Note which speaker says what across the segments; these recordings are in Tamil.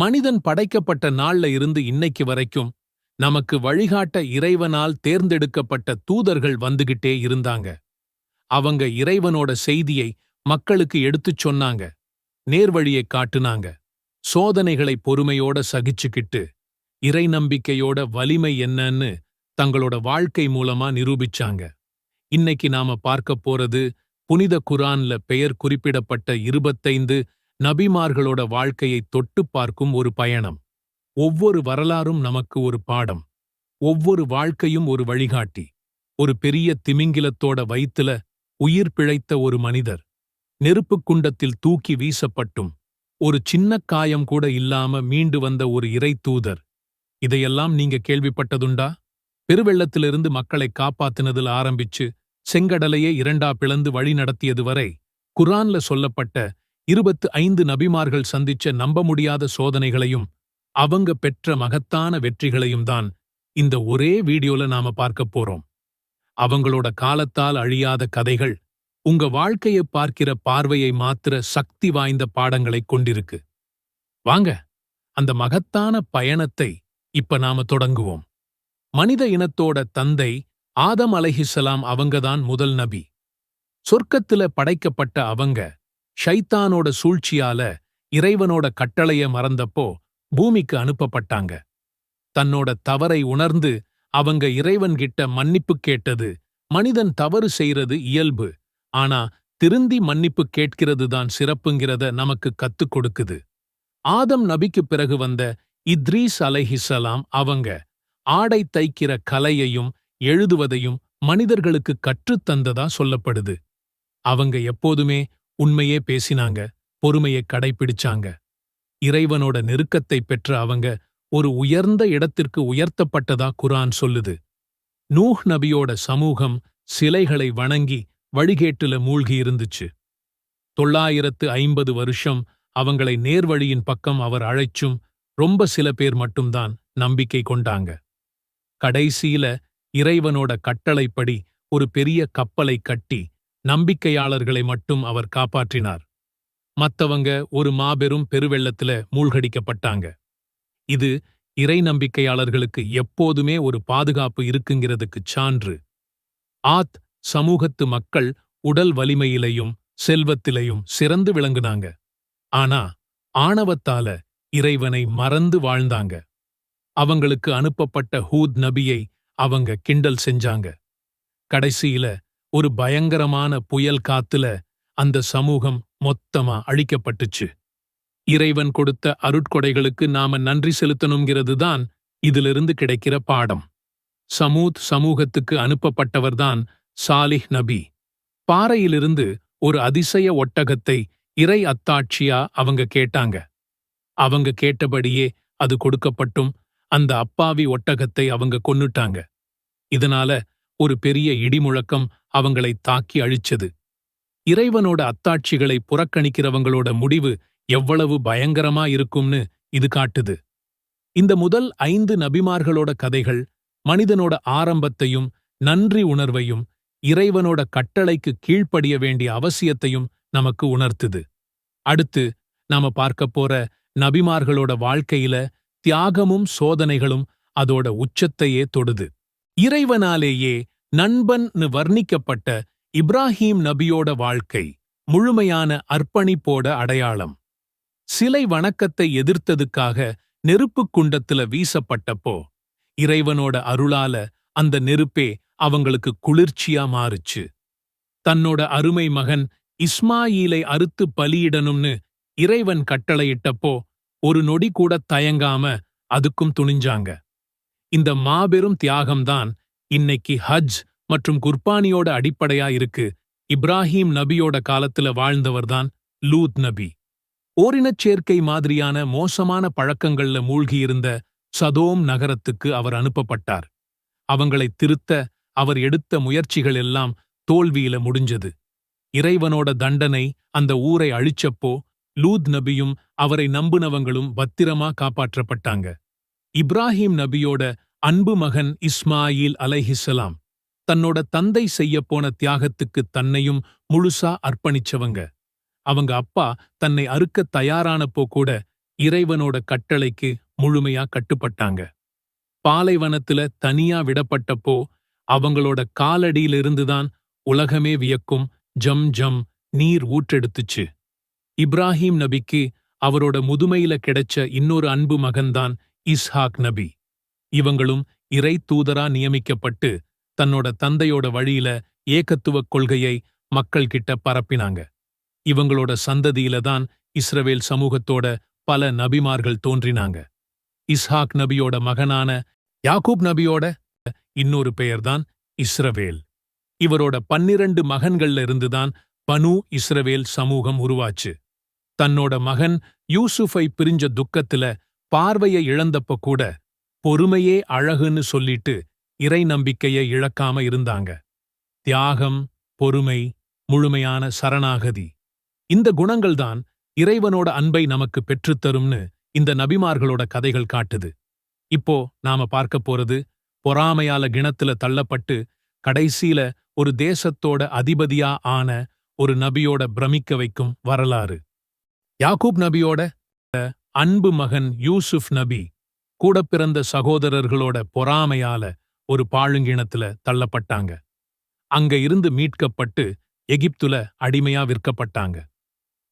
Speaker 1: மனிதன் படைக்கப்பட்ட நாள்ல இருந்து இன்னைக்கு வரைக்கும் நமக்கு வழிகாட்ட இறைவனால் தேர்ந்தெடுக்கப்பட்ட தூதர்கள் வந்துகிட்டே இருந்தாங்க. அவங்க இறைவனோட செய்தியை மக்களுக்கு எடுத்துச் சொன்னாங்க. நேர்வழியை காட்டுனாங்க. சோதனைகளை பொறுமையோட சகிச்சுக்கிட்டு இறை நம்பிக்கையோட வலிமை என்னன்னு தங்களோட வாழ்க்கை மூலமா நிரூபிச்சாங்க. இன்னைக்கு நாம பார்க்க போறது புனித குரான்ல பெயர் குறிப்பிடப்பட்ட இருபத்தைந்து நபிமார்களோட வாழ்க்கையை தொட்டு பார்க்கும் ஒரு பயணம். ஒவ்வொரு வரலாறும் நமக்கு ஒரு பாடம். ஒவ்வொரு வாழ்க்கையும் ஒரு வழிகாட்டி. ஒரு பெரிய திமிங்கிலத்தோட வயித்துல உயிர் பிழைத்த ஒரு மனிதர். நெருப்புக் குண்டத்தில் தூக்கி வீசப்பட்டும். ஒரு சின்ன காயம் கூட இல்லாம மீண்டு வந்த ஒரு இறை தூதர். இதையெல்லாம் நீங்க கேள்விப்பட்டதுண்டா? பெருவெள்ளத்திலிருந்து மக்களை காப்பாத்தினதுல ஆரம்பிச்சு செங்கடலையே இரண்டா பிளந்து வழி நடத்தியது வரை குரான்ல சொல்லப்பட்ட இருபத்து ஐந்து நபிமார்கள் சந்திச்ச நம்ப முடியாத சோதனைகளையும் அவங்க பெற்ற மகத்தான வெற்றிகளையும் தான் இந்த ஒரே வீடியோல நாம பார்க்க போறோம். அவங்களோட காலத்தால் அழியாத கதைகள் உங்க வாழ்க்கையை பார்க்கிற பார்வையை மாத்திர சக்தி வாய்ந்த பாடங்களை கொண்டிருக்கு. வாங்க அந்த மகத்தான பயணத்தை இப்ப நாம தொடங்குவோம். மனித இனத்தோட தந்தை ஆதம் அலஹிசலாம் அவங்கதான் முதல் நபி. சொர்க்கத்துல படைக்கப்பட்ட அவங்க ஷைத்தானோட சூழ்ச்சியால இறைவனோட கட்டளைய மறந்தப்போ பூமிக்கு அனுப்பப்பட்டாங்க. தன்னோட தவறை உணர்ந்து அவங்க இறைவன்கிட்ட மன்னிப்பு கேட்டது மனிதன் தவறு செய்யறது இயல்பு ஆனா திருந்தி மன்னிப்பு கேட்கிறது தான் சிறப்புங்கிறத நமக்கு கத்துக் கொடுக்குது. ஆதம் நபிக்கு பிறகு வந்த இத்ரீஸ் அலைஹிசலாம் அவங்க ஆடை தைக்கிற கலையையும் எழுதுவதையும் மனிதர்களுக்கு கற்றுத்தந்ததா சொல்லப்படுது. அவங்க எப்போதுமே உண்மையே பேசினாங்க பொறுமையை கடைபிடிச்சாங்க இறைவனோட நெருக்கத்தை பெற்ற அவங்க ஒரு உயர்ந்த இடத்திற்கு உயர்த்தப்பட்டதா குரான் சொல்லுது. நூஹ் நபியோட சமூகம் சிலைகளை வணங்கி வழிகேட்டுல மூழ்கி இருந்துச்சு. தொள்ளாயிரத்து ஐம்பது வருஷம் அவங்களை நேர்வழியின் பக்கம் அவர் அழைச்சும் ரொம்ப சில பேர் மட்டும்தான் நம்பிக்கை கொண்டாங்க. கடைசியில இறைவனோட கட்டளைப்படி ஒரு பெரிய கப்பலை கட்டி நம்பிக்கையாளர்களை மட்டும் அவர் காப்பாற்றினார். மத்தவங்க ஒரு மாபெரும் பெருவெள்ளத்துல மூழ்கடிக்கப்பட்டாங்க. இது இறை நம்பிக்கையாளர்களுக்கு எப்போதுமே ஒரு பாதுகாப்பு இருக்குங்கிறதுக்குச் சான்று. ஆத் சமூகத்து மக்கள் உடல் வலிமையிலையும் செல்வத்திலையும் சிறந்து விளங்குனாங்க. ஆனா ஆணவத்தால இறைவனை மறந்து வாழ்ந்தாங்க. அவங்களுக்கு அனுப்பப்பட்ட ஹூத் நபியை அவங்க கிண்டல் செஞ்சாங்க. கடைசியில ஒரு பயங்கரமான புயல் காத்துல அந்த சமூகம் மொத்தமா அழிக்கப்பட்டுச்சு. இறைவன் கொடுத்த அருட்கொடைகளுக்கு நாம நன்றி செலுத்தணுங்கிறது தான் இதிலிருந்து கிடைக்கிற பாடம். சமூத் சமூகத்துக்கு அனுப்பப்பட்டவர்தான் சாலிஹ் நபி. பாறையிலிருந்து ஒரு அதிசய ஒட்டகத்தை இறை அத்தாட்சியா அவங்க கேட்டாங்க. அவங்க கேட்டபடியே அது கொடுக்கப்பட்டும் அந்த அப்பாவி ஒட்டகத்தை அவங்க கொன்னுட்டாங்க. இதனால ஒரு பெரிய இடிமுழக்கம் அவங்களை தாக்கி அழிச்சது. இறைவனோட அத்தாட்சிகளை புறக்கணிக்கிறவங்களோட முடிவு எவ்வளவு பயங்கரமா இருக்கும்னு இது காட்டுது. இந்த முதல் ஐந்து நபிமார்களோட கதைகள் மனிதனோட ஆரம்பத்தையும் நன்றி உணர்வையும் இறைவனோட கட்டளைக்கு கீழ்ப்படிய வேண்டிய அவசியத்தையும் நமக்கு உணர்த்துது. அடுத்து நாம பார்க்க போற நபிமார்களோட வாழ்க்கையில தியாகமும் சோதனைகளும் அதோட உச்சத்தையே தொடுது. இறைவனாலேயே நண்பன்னு வர்ணிக்கப்பட்ட இப்ராஹீம் நபியோட வாழ்க்கை முழுமையான அர்ப்பணிப்போட அடையாளம். சிலை வணக்கத்தை எதிர்த்ததுக்காக நெருப்புக் குண்டத்துல வீசப்பட்டப்போ இறைவனோட அருளால அந்த நெருப்பே அவங்களுக்கு குளிர்ச்சியா மாறுச்சு. தன்னோட அருமை மகன் இஸ்மாயீலை அறுத்து பலியிடணும்னு இறைவன் கட்டளையிட்டப்போ ஒரு நொடி கூட தயங்காம அதுக்கும் துணிஞ்சாங்க. இந்த மாபெரும் தியாகம்தான் இன்னைக்கு ஹஜ் மற்றும் குர்பானியோட அடிப்படையா இருக்கு. இப்ராஹீம் நபியோட காலத்துல வாழ்ந்தவர்தான் லூத் நபி. ஓரினச் சேர்க்கை மாதிரியான மோசமான பழக்கங்கள்ல மூழ்கியிருந்த சதோம் நகரத்துக்கு அவர் அனுப்பப்பட்டார். அவங்களை திருத்த அவர் எடுத்த முயற்சிகள் எல்லாம் தோல்வியில முடிஞ்சது. இறைவனோட தண்டனை அந்த ஊரை அழிச்சப்போ லூத் நபியும் அவரை நம்புனவங்களும் பத்திரமா காப்பாற்றப்பட்டாங்க. இப்ராஹிம் நபியோட அன்பு மகன் இஸ்மாயில் அலைஹிஸ்ஸலாம் தன்னோட தந்தை செய்யப்போன தியாகத்துக்கு தன்னையும் முழுசா அர்ப்பணிச்சவங்க. அவங்க அப்பா தன்னை அறுக்க தயாரானப்போ கூட இறைவனோட கட்டளைக்கு முழுமையா கட்டுப்பட்டாங்க. பாலைவனத்துல தனியா விடப்பட்டப்போ அவங்களோட காலடியிலிருந்துதான் உலகமே வியக்கும் ஜம் ஜம் நீர் ஊற்றெடுத்துச்சு. இப்ராஹிம் நபிக்கு அவரோட முதுமையில கிடைச்ச இன்னொரு அன்பு மகன்தான் இஸ்ஹாக் நபி. இவங்களும் இறை தூதரா நியமிக்கப்பட்டு தன்னோட தந்தையோட வழியில ஏகத்துவக் கொள்கையை மக்கள் கிட்ட பரப்பினாங்க. இவங்களோட சந்ததியில தான் இஸ்ரவேல் சமூகத்தோட பல நபிமார்கள் தோன்றினாங்க. இஸ்ஹாக் நபியோட மகனான யாக்கூப் நபியோட இன்னொரு பெயர்தான் இஸ்ரவேல். இவரோட பன்னிரண்டு மகன்கள்ல இருந்துதான் பனு இஸ்ரவேல் சமூகம் உருவாச்சு. தன்னோட மகன் யூசுஃபை பிரிஞ்ச துக்கத்துல பார்வையை இழந்தப்ப கூட பொறுமையே அழகுன்னு சொல்லிட்டு இறை நம்பிக்கையை இழக்காம இருந்தாங்க. தியாகம் பொறுமை முழுமையான சரணாகதி. இந்த குணங்கள்தான் இறைவனோட அன்பை நமக்கு பெற்றுத்தரும்னு இந்த நபிமார்களோட கதைகள் காட்டுது. இப்போ நாம பார்க்க போறது பொறாமையால கிணத்துல தள்ளப்பட்டு கடைசியில ஒரு தேசத்தோட அதிபதியா ஆன ஒரு நபியோட பிரமிக்க வைக்கும் வரலாறு. யாக்கூப் நபியோட அன்பு மகன் யூசுப் நபி கூட பிறந்த சகோதரர்களோட பொறாமையால ஒரு பாழுங்கிணத்துல தள்ளப்பட்டாங்க. அங்க இருந்து மீட்கப்பட்டு எகிப்துல அடிமையா விற்கப்பட்டாங்க.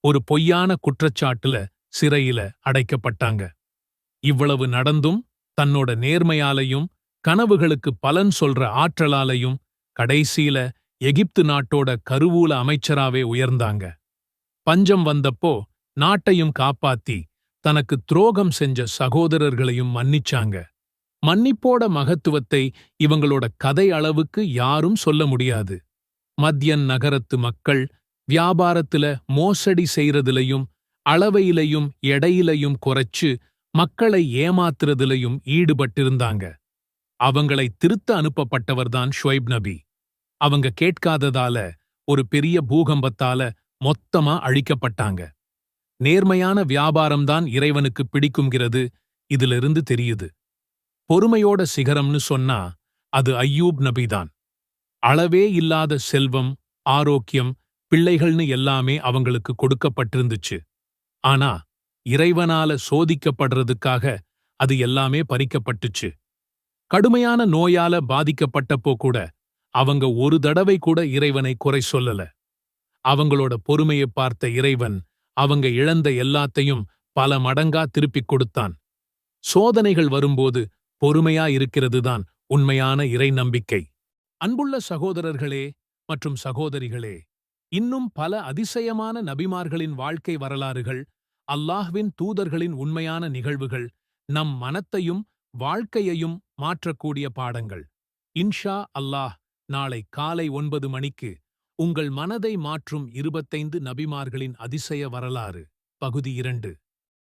Speaker 1: ஒரு பொய்யான குற்றச்சாட்டுல சிறையில அடைக்கப்பட்டாங்க. இவ்வளவு நடந்தும் தன்னோட நேர்மையாலையும் கனவுகளுக்கு பலன் சொல்ற ஆற்றலாலையும் கடைசியில எகிப்து நாட்டோட கருவூல அமைச்சராவே உயர்ந்தாங்க. பஞ்சம் வந்தப்போ நாட்டையும் காப்பாத்தி தனக்கு துரோகம் செஞ்ச சகோதரர்களையும் மன்னிச்சாங்க. மன்னிப்போட மகத்துவத்தை இவங்களோட கதை அளவுக்கு யாரும் சொல்ல முடியாது. மத்தியன் நகரத்து மக்கள் வியாபாரத்துல மோசடி செய்யறதுலயும் அளவையிலையும் எடையிலையும் குறைச்சு மக்களை ஏமாத்துறதுலயும் ஈடுபட்டிருந்தாங்க. அவங்களை திருத்த அனுப்பப்பட்டவர்தான் ஷுவைப் நபி. அவங்க கேட்காததால ஒரு பெரிய பூகம்பத்தால மொத்தமா அழிக்கப்பட்டாங்க. நேர்மையான வியாபாரம்தான் இறைவனுக்கு பிடிக்குங்கிறது இதிலிருந்து தெரியுது. பொறுமையோட சிகரம்னு சொன்னா அது ஐயூப் நபிதான். அளவே இல்லாத செல்வம் ஆரோக்கியம் பிள்ளைகள்னு எல்லாமே அவங்களுக்கு கொடுக்கப்பட்டிருந்துச்சு. ஆனா இறைவனால சோதிக்கப்படுறதுக்காக அது எல்லாமே பறிக்கப்பட்டுச்சு. கடுமையான நோயால பாதிக்கப்பட்டப்போ கூட அவங்க ஒரு தடவை கூட இறைவனை குறை சொல்லல. அவங்களோட பொறுமையை பார்த்த இறைவன் அவங்க இழந்த எல்லாத்தையும் பல மடங்கா திருப்பிக் கொடுத்தான். சோதனைகள் வரும்போது பொறுமையா இருக்கிறதுதான் உண்மையான இறை நம்பிக்கை. அன்புள்ள சகோதரர்களே மற்றும் சகோதரிகளே இன்னும் பல அதிசயமான நபிமார்களின் வாழ்க்கை வரலாறுகள் அல்லாஹ்வின் தூதர்களின் உண்மையான நிகழ்வுகள் நம் மனத்தையும் வாழ்க்கையையும் மாற்றக்கூடிய பாடங்கள். இன்ஷா அல்லாஹ் நாளை காலை ஒன்பது மணிக்கு உங்கள் மனதை மாற்றும் இருபத்தைந்து நபிமார்களின் அதிசய வரலாறு பகுதி இரண்டு.